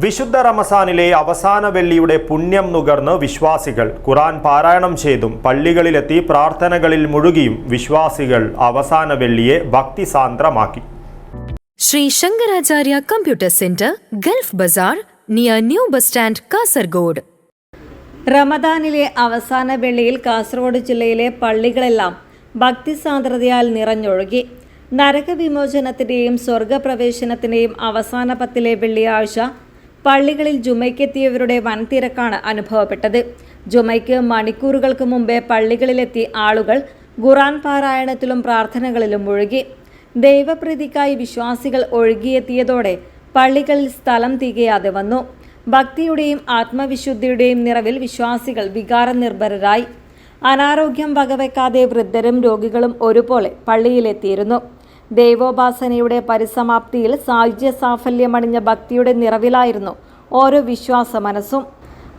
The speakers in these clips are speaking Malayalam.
വിശുദ്ധ റമസാനിലെ അവസാന വെള്ളിയുടെ പുണ്യം നുകർന്ന് വിശ്വാസികൾ ഖുറാൻ പാരായണം ചെയ്തും പള്ളികളിലെത്തി പ്രാർത്ഥനകളിൽ മുഴുകിയും വിശ്വാസികൾ അവസാന വെള്ളിയെ ഭക്തിസാന്ദ്രമാക്കി. Shri Shankaracharya computer centre gulf bazaar near new bus stand Kasaragod. റമദാനിലെ അവസാന വെള്ളിയിൽ കാസർഗോഡ് ജില്ലയിലെ പള്ളികളെല്ലാം ഭക്തിസാന്ദ്രതയാൽ നിറഞ്ഞൊഴുകി. നരകവിമോചനത്തിന്റെയും സ്വർഗപ്രവേശനത്തിന്റെയും അവസാന പത്തിലെ വെള്ളിയാഴ്ച പള്ളികളിൽ ജുമയ്ക്കെത്തിയവരുടെ വൻതിരക്കാണ് അനുഭവപ്പെട്ടത്. ജുമയ്ക്ക് മണിക്കൂറുകൾക്ക് മുമ്പേ പള്ളികളിലെത്തി ആളുകൾ ഖുറാൻ പാരായണത്തിലും പ്രാർത്ഥനകളിലും മുഴുകി. ദൈവപ്രീതിക്കായി വിശ്വാസികൾ ഒഴുകിയെത്തിയതോടെ പള്ളികളിൽ സ്ഥലം തികയാതെ വന്നു. ഭക്തിയുടെയും ആത്മവിശുദ്ധിയുടെയും നിറവിൽ വിശ്വാസികൾ വികാരനിർഭരരായി. അനാരോഗ്യം വകവെക്കാതെ വൃദ്ധരും രോഗികളും ഒരുപോലെ പള്ളിയിലെത്തിയിരുന്നു. ദൈവോപാസനയുടെ പരിസമാപ്തിയിൽ സായുജ്യ സാഫല്യമണിഞ്ഞ ഭക്തിയുടെ നിറവിലായിരുന്നു ഓരോ വിശ്വാസ മനസ്സും.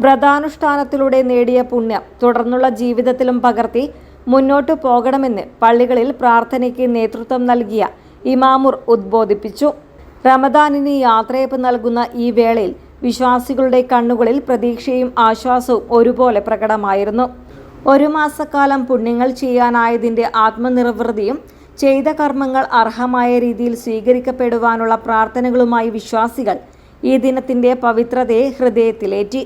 വ്രതാനുഷ്ഠാനത്തിലൂടെ നേടിയ പുണ്യം തുടർന്നുള്ള ജീവിതത്തിലും പകർത്തി മുന്നോട്ടു പോകണമെന്ന് പള്ളികളിൽ പ്രാർത്ഥനയ്ക്ക് നേതൃത്വം നൽകിയ ഇമാമുർ ഉദ്ബോധിപ്പിച്ചു. റമദാനിന് യാത്രയപ്പ് നൽകുന്ന ഈ വേളയിൽ വിശ്വാസികളുടെ കണ്ണുകളിൽ പ്രതീക്ഷയും ആശ്വാസവും ഒരുപോലെ പ്രകടമായിരുന്നു. ഒരു മാസക്കാലം പുണ്യങ്ങൾ ചെയ്യാനായതിന്റെ ആത്മനിർവൃതിയും ചെയ്ത കർമ്മങ്ങൾ അർഹമായ രീതിയിൽ സ്വീകരിക്കപ്പെടുവാനുള്ള പ്രാർത്ഥനകളുമായി വിശ്വാസികൾ ഈ ദിനത്തിന്റെ പവിത്രതയെ ഹൃദയത്തിലേറ്റി.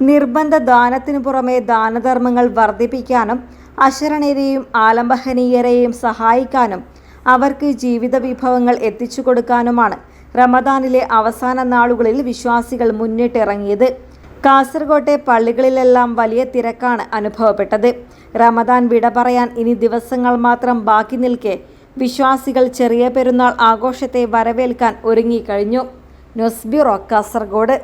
നിർബന്ധ ദാനത്തിനു പുറമെ ദാനധർമ്മങ്ങൾ വർദ്ധിപ്പിക്കാനും അശരണരെയും ആലംബഹനീയരെയും സഹായിക്കാനും അവർക്ക് ജീവിത വിഭവങ്ങൾ എത്തിച്ചു കൊടുക്കാനുമാണ് റമദാനിലെ അവസാന നാളുകളിൽ വിശ്വാസികൾ മുന്നിട്ടിറങ്ങിയത്. കാസർകോട്ടെ പള്ളികളിലെല്ലാം വലിയ തിരക്കാണ് അനുഭവപ്പെട്ടത്. റമദാൻ വിട പറയാൻ ഇനി ദിവസങ്ങൾ മാത്രം ബാക്കി നിൽക്കെ വിശ്വാസികൾ ചെറിയ പെരുന്നാൾ ആഘോഷത്തെ വരവേൽക്കാൻ ഒരുങ്ങിക്കഴിഞ്ഞു. News bureau Kasaragod.